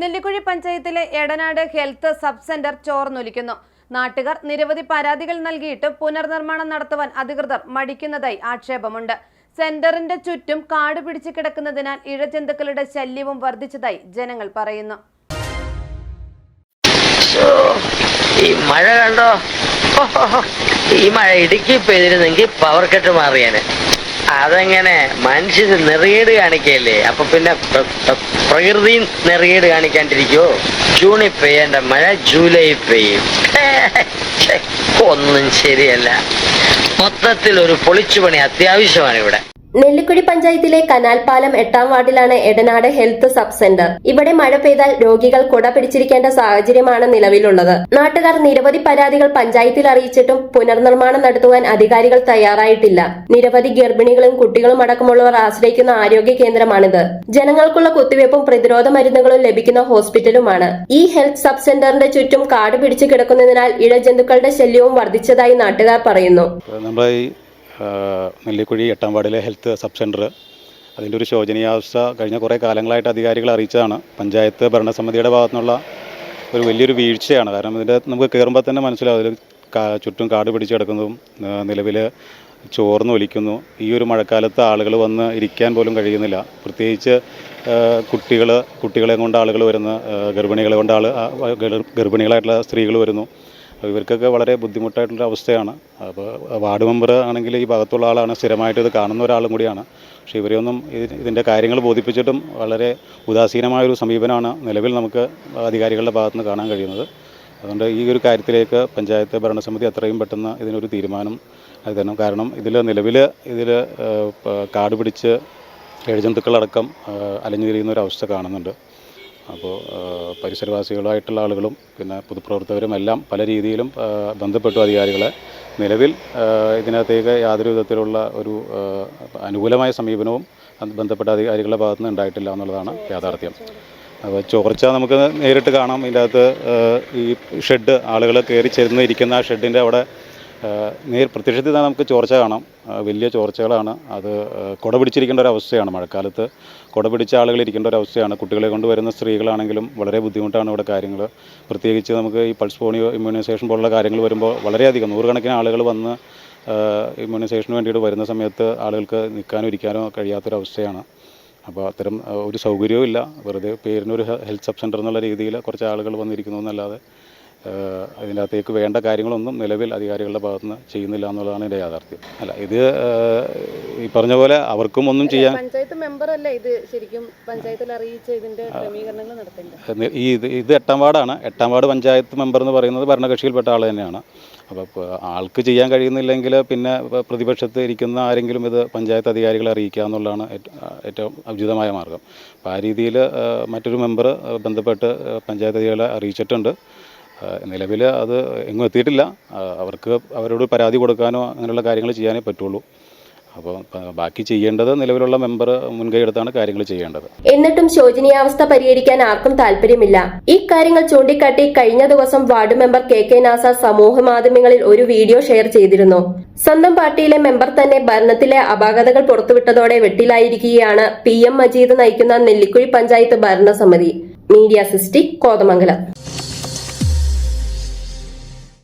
നെല്ലിക്കുഴി പഞ്ചായത്തിലെ Edanad health sub centre ചോർന്നൊലിക്കുന്നു. നാട്ടുകാർ നിരവധി പരാതികൾ നൽകിയിട്ട് പുനർനിർമ്മാണം നടത്തുവാൻ അധികൃതർ മടിക്കുന്നതായി ആക്ഷേപമുണ്ട്. സെന്ററിന്റെ ചുറ്റും കാട് പിടിച്ചു കിടക്കുന്നതിനാൽ ഇഴജന്തുക്കളുടെ ശല്യവും വർദ്ധിച്ചതായി ജനങ്ങൾ പറയുന്നു. ഈ മഴ കണ്ടോ? ഈ മഴ ഇടുക്കി പെയ്തിരുന്നെങ്കിൽ പവർ കട്ട് മാറിയാന്. അതെങ്ങനെ? മനുഷ്യർ നെറിയേട് കാണിക്കല്ലേ? അപ്പൊ പിന്നെ പ്ര- പ്ര- പ്രകൃതി നെറിയേട് കാണിക്കാണ്ടിരിക്കോ? ജൂണിൽ പെയ്യേണ്ട മഴ ജൂലൈ പെയ്യും ഒന്നും ശരിയല്ല. മൊത്തത്തിൽ ഒരു പൊളിച്ചുപണി അത്യാവശ്യമാണ് ഇവിടെ. നെല്ലിക്കുഴി പഞ്ചായത്തിലെ കനാൽപാലം എട്ടാം വാർഡിലാണ് എടനാട് ഹെൽത്ത് സബ് സെന്റർ. ഇവിടെ മഴ പെയ്താൽ രോഗികൾ കുട പിടിച്ചിരിക്കേണ്ട സാഹചര്യമാണ് നിലവിലുള്ളത്. നാട്ടുകാർ നിരവധി പരാതികൾ പഞ്ചായത്തിൽ അറിയിച്ചിട്ടും പുനർനിർമ്മാണം നടത്തുവാൻ അധികാരികൾ തയ്യാറായിട്ടില്ല. നിരവധി ഗർഭിണികളും കുട്ടികളും അടക്കമുള്ളവർ ആശ്രയിക്കുന്ന ആരോഗ്യ കേന്ദ്രമാണിത്. ജനങ്ങൾക്കുള്ള കുത്തിവയ്പും പ്രതിരോധ മരുന്നുകളും ലഭിക്കുന്ന ഹോസ്പിറ്റലുമാണ്. ഈ ഹെൽത്ത് സബ് സെന്ററിന്റെ ചുറ്റും കാട് പിടിച്ചു കിടക്കുന്നതിനാൽ ഇഴജന്തുക്കളുടെ ശല്യവും വർദ്ധിച്ചതായി നാട്ടുകാർ പറയുന്നു. നെല്ലിക്കുഴി എട്ടാം ഹെൽത്ത് സബ് സെന്റർ അതിന്റെ ഒരു ശോചനീയാവസ്ഥ കഴിഞ്ഞ കുറേ കാലങ്ങളായിട്ട് അധികാരികൾ അറിയിച്ചതാണ്. പഞ്ചായത്ത് ഭരണസമിതിയുടെ ഭാഗത്തുനിന്നുള്ള ഒരു വലിയൊരു വീഴ്ചയാണ്. കാരണം ഇതിന്റെ നമുക്ക് കയറുമ്പോൾ തന്നെ മനസ്സിലാവും. ചുറ്റും കാട് പിടിച്ച് കിടക്കുന്നതും നിലവിൽ ചോർന്ന് ഒലിക്കുന്നു. ഈ ഒരു മഴക്കാലത്ത് ആളുകൾ വന്ന് ഇരിക്കാൻ പോലും കഴിയുന്നില്ല. പ്രത്യേകിച്ച് കുട്ടികൾ കുട്ടികളെ കൊണ്ട് ആളുകൾ വരുന്ന. ഗർഭിണികളെ കൊണ്ട് ആൾ ഗർഭിണികളായിട്ടുള്ള സ്ത്രീകൾ വരുന്നു. ഇവർക്കൊക്കെ വളരെ ബുദ്ധിമുട്ടായിട്ടുള്ള അവസ്ഥയാണ്. അപ്പോൾ വാർഡ് മെമ്പർ ആണെങ്കിൽ ഈ ഭാഗത്തുള്ള ആളാണ് സ്ഥിരമായിട്ട് ഇത് കാണുന്ന ഒരാളും കൂടിയാണ്. പക്ഷേ ഇവരെയൊന്നും ഇത് ഇതിന്റെ കാര്യങ്ങൾ ബോധിപ്പിച്ചിട്ടും വളരെ ഉദാസീനമായൊരു സമീപനമാണ് നിലവിൽ നമുക്ക് അധികാരികളുടെ ഭാഗത്തുനിന്ന് കാണാൻ കഴിയുന്നത്. അതുകൊണ്ട് ഈ ഒരു കാര്യത്തിലേക്ക് പഞ്ചായത്ത് ഭരണസമിതി അത്രയും പെട്ടെന്ന് ഇതിനൊരു തീരുമാനം തരണം കാരണം ഇതിൽ നിലവിൽ ഇതിൽ കാട് പിടിച്ച് ഇഴജന്തുക്കളടക്കം അലഞ്ഞു തിരിയുന്ന ഒരു അവസ്ഥ കാണുന്നുണ്ട്. അപ്പോൾ പരിസരവാസികളായിട്ടുള്ള ആളുകളും പിന്നെ പൊതുപ്രവർത്തകരും എല്ലാം പല രീതിയിലും ബന്ധപ്പെട്ടു അധികാരികളെ നിലവിൽ ഇതിനകത്തേക്ക് യാതൊരു വിധത്തിലുള്ള ഒരു അനുകൂലമായ സമീപനവും ബന്ധപ്പെട്ട അധികാരികളുടെ ഭാഗത്തു നിന്ന് ഉണ്ടായിട്ടില്ല എന്നുള്ളതാണ് യാഥാർത്ഥ്യം. അപ്പോൾ ചോർച്ച നമുക്ക് നേരിട്ട് കാണാം. ഇതിന്റെ അകത്ത് ഈ ഷെഡ് ആളുകൾ കയറി ചെരുന്ന് ഇരിക്കുന്ന ആ ഷെഡിന്റെ അവിടെ നേർ പ്രത്യക്ഷത്തിൽ തന്നെ നമുക്ക് ചോർച്ച കാണാം. വലിയ ചോർച്ചകളാണ്. അത് കുട പിടിച്ചിരിക്കേണ്ട ഒരു അവസ്ഥയാണ് മഴക്കാലത്ത്. കുട പിടിച്ച ആളുകൾ ഇരിക്കേണ്ട ഒരു അവസ്ഥയാണ്. കുട്ടികളെ കൊണ്ടുവരുന്ന സ്ത്രീകളാണെങ്കിലും വളരെ ബുദ്ധിമുട്ടാണ് ഇവിടെ കാര്യങ്ങൾ. പ്രത്യേകിച്ച് നമുക്ക് ഈ പൾസ് പോണിയോ ഇമ്മ്യൂണൈസേഷൻ പോലുള്ള കാര്യങ്ങൾ വരുമ്പോൾ വളരെയധികം നൂറുകണക്കിന് ആളുകൾ വന്ന് ഇമ്മ്യൂണൈസേഷന് വേണ്ടിയിട്ട് വരുന്ന സമയത്ത് ആളുകൾക്ക് നിൽക്കാനോ ഇരിക്കാനോ കഴിയാത്തൊരവസ്ഥയാണ് അപ്പോൾ അത്തരം ഒരു സൗകര്യവും ഇല്ല. വെറുതെ പേരിനൊരു ഹെൽത്ത് സബ് സെന്റർ എന്നുള്ള രീതിയിൽ കുറച്ച് ആളുകൾ വന്നിരിക്കുന്നു എന്നല്ലാതെ അതിനകത്തേക്ക് വേണ്ട കാര്യങ്ങളൊന്നും നിലവിൽ അധികാരികളുടെ ഭാഗത്തുനിന്ന് ചെയ്യുന്നില്ല എന്നുള്ളതാണ് എന്റെ യാഥാർത്ഥ്യം. അല്ല ഇത് ഈ പറഞ്ഞ പോലെ അവർക്കും ഒന്നും ചെയ്യാൻ പഞ്ചായത്ത് മെമ്പർ അല്ലേ ഇത് ശരിക്കും പഞ്ചായത്തിൽ അറിയിച്ച് ഇതിന്റെ ക്രമീകരണങ്ങൾ നടത്തേണ്ടത്? ഈ ഇത് ഇത് എട്ടാം വാർഡാണ്. എട്ടാം വാർഡ് പഞ്ചായത്ത് മെമ്പർ എന്ന് പറയുന്നത് ഭരണകക്ഷിയിൽപ്പെട്ട ആൾ തന്നെയാണ്. അപ്പോൾ ആൾക്ക് ചെയ്യാൻ കഴിയുന്നില്ലെങ്കിൽ പിന്നെ പ്രതിപക്ഷത്ത് ഇരിക്കുന്ന ആരെങ്കിലും ഇത് പഞ്ചായത്ത് അധികാരികളെ അറിയിക്കുക എന്നുള്ളതാണ് ഏറ്റവും ഉചിതമായ മാർഗം. അപ്പോൾ ആ രീതിയിൽ മറ്റൊരു മെമ്പർ ബന്ധപ്പെട്ട് പഞ്ചായത്ത് അധികാരികളെ അറിയിച്ചിട്ടുണ്ട്. നിലവിൽ അത് എങ്ങും എത്തിയിട്ടില്ല. അവർക്ക് അവരോട് പരാതി കൊടുക്കാനോ അങ്ങനെയുള്ള കാര്യങ്ങൾ ചെയ്യാനേ പറ്റുള്ളൂ. അപ്പോൾ ബാക്കി ചെയ്യേണ്ടത് നിലവിലുള്ള മെമ്പർ മുൻകൈ എടുത്താണ് കാര്യങ്ങൾ ചെയ്യേണ്ടത്. എന്നിട്ടും ശോചനീയാവസ്ഥ പരിഹരിക്കാൻ ആർക്കും താല്പര്യമില്ല. ഇക്കാര്യങ്ങൾ ചൂണ്ടിക്കാട്ടി കഴിഞ്ഞ ദിവസം ward member K K Nasa സമൂഹ മാധ്യമങ്ങളിൽ ഒരു വീഡിയോ ഷെയർ ചെയ്തിരുന്നു. സ്വന്തം പാർട്ടിയിലെ മെമ്പർ തന്നെ ഭരണത്തിലെ അപാകതകൾ പുറത്തുവിട്ടതോടെ വെട്ടിലായിരിക്കുകയാണ് പി എം മജീദ് നയിക്കുന്ന നെല്ലിക്കുഴി പഞ്ചായത്ത് ഭരണസമിതി. മീഡിയ സിസ്റ്റി കോതമംഗലം.